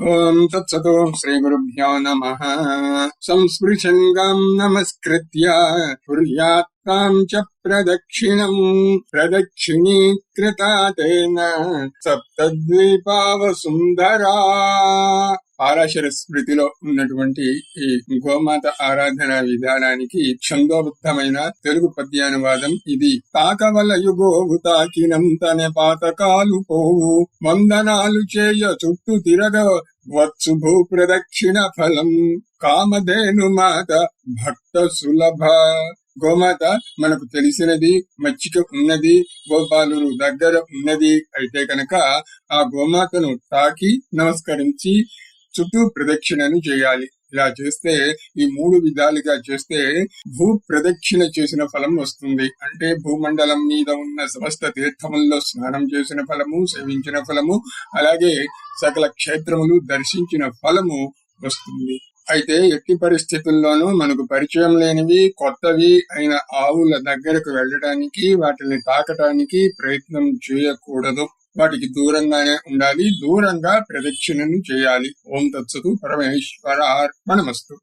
ॐ तत्सतो श्रीगुरुभ्यो नमः संस्पृशङ्गाम् नमस्कृत्य कुर्यात्ताम् च प्रदक्षिणम् प्रदक्षिणीकृता तेन सप्तद्वीपावसुन्दरा ఆరాశర పారాశర స్మృతిలో ఉన్నటువంటి ఈ గోమాత ఆరాధన విధానానికి ఛందోబద్ధమైన తెలుగు పద్యానువాదం ఇది. తాకవల యుగోవు తాకినంతనే పాతకాలు పోవు. వందనాలు చేయ చుట్టూ తిరగ వచ్చు భూ ప్రదక్షిణ ఫలం. కామధేను మాత భక్త సులభ. గోమాత మనకు తెలిసినది మచ్చిక ఉన్నది గోపాలు దగ్గర ఉన్నది. అయితే కనుక ఆ గోమాతను తాకి నమస్కరించి చుట్టూ ప్రదక్షిణను చేయాలి. ఇలా చేస్తే ఈ మూడు విధాలుగా చేస్తే భూ ప్రదక్షిణ చేసిన ఫలం వస్తుంది. అంటే భూమండలం మీద ఉన్న సమస్త తీర్థముల్లో స్నానం చేసిన ఫలము సేవించిన ఫలము అలాగే సకల క్షేత్రములు దర్శించిన ఫలము వస్తుంది. అయితే ఎట్టి పరిస్థితుల్లోనూ మనకు పరిచయం లేనివి కొత్తవి అయిన ఆవుల దగ్గరకు వెళ్ళడానికి వాటిని తాకటానికి ప్రయత్నం చేయకూడదు. వాటికి దూరంగానే ఉండాలి. దూరంగా ప్రదక్షిణను చేయాలి. ఓం తత్సతు పరమేశ్వర అర్పణమస్తు